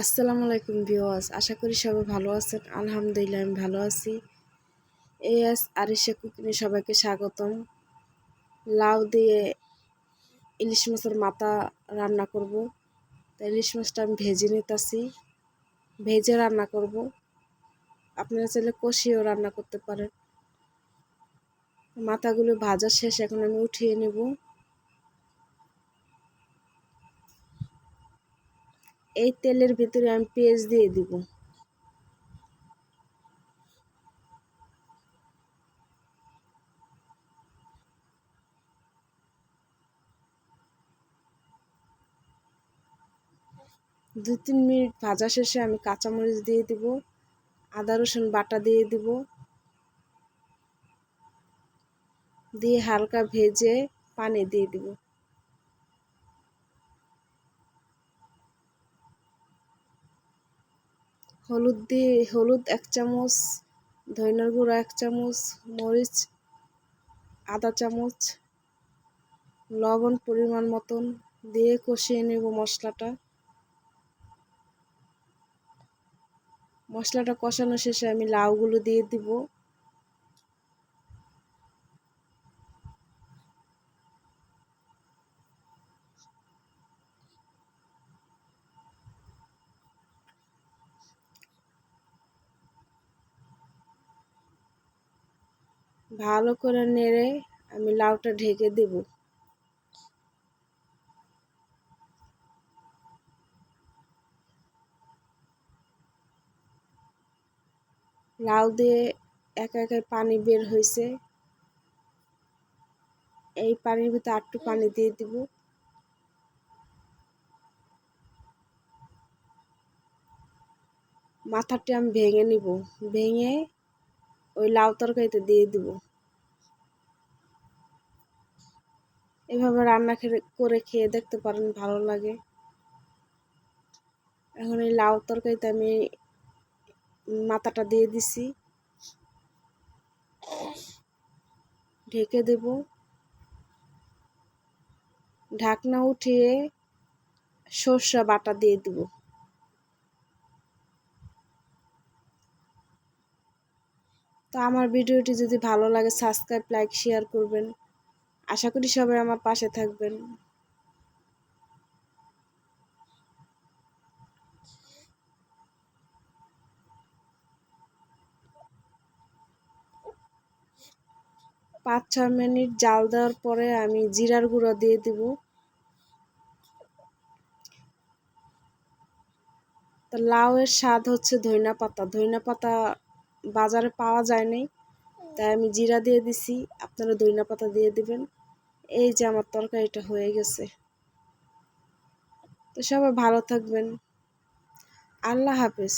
আসসালামু আলাইকুম ভিওয়াস আশা করি সবাই ভালো আছেন। আলহামদুলিল্লাহ, আমি ভালো আছি। এই আস আরিসা কুকিংয়ে সবাইকে স্বাগতম। লাউ দিয়ে ইলিশ মাছের মাথা রান্না করব। তো ইলিশ মাছটা আমি ভেজে নিতেছি। ভেজে রান্না করব। আপনারা চাইলে কষিয়েও রান্না করতে পারেন। মাথাগুলো ভাজা শেষ, এখন আমি উঠিয়ে নেব। এই তেলের ভিতরে আমি পেঁয়াজ দিয়ে দিব। দু তিন মিনিট ভাজা শেষে আমি কাঁচামরিচ দিয়ে দিব, আদা, রসুন বাটা দিয়ে দিব। দিয়ে হালকা ভেজে পানি দিয়ে দিব। হলুদ দিয়ে হলুদ এক চামচ, ধনিয়ার গুঁড়া এক চামচ, মরিচ আধা চামচ, লবণ পরিমাণ মতন দিয়ে কষিয়ে নেব মশলাটা। মশলাটা কষানো শেষে আমি লাউগুলো দিয়ে দিব। ভালো করে নেড়ে আমি লাউটা ঢেকে দেব। লাউ দিয়ে একা একা পানি বের হয়েছে। এই পানির ভিতরে আটটু পানি দিয়ে দিব। মাথাটি আমি ভেঙে নিব। ভেঙে ওই লাউ তরকারিতে দিয়ে দিব। এভাবে রান্না করে খেয়ে দেখতে পারেন, ভালো লাগে। এখন এই লাউ তরকারিতে আমি মাথাটা দিয়ে দিছি। ঢেকে দেব। ঢাকনা উঠিয়ে সর্ষা বাটা দিয়ে দেবো। তো আমার ভিডিওটি যদি ভালো লাগে, সাবস্ক্রাইব, লাইক শেয়ার করবেন। আশা করি সবাই আমার পাশে থাকবেন। পাঁচ ছ মিনিট জাল দেওয়ার পরে আমি জিরার গুঁড়ো দিয়ে দিব। তো লাউয়ের স্বাদ হচ্ছে ধইনা পাতা। ধইনা পাতা বাজারে পাওয়া যায় নাই, তাই আমি জিরা দিয়ে দিছি। আপনারা দইনা পাতা দিয়ে দিবেন। এই যে আমার তরকারিটা হয়ে গেছে। তো সবাই ভালো থাকবেন। আল্লাহ হাফেজ।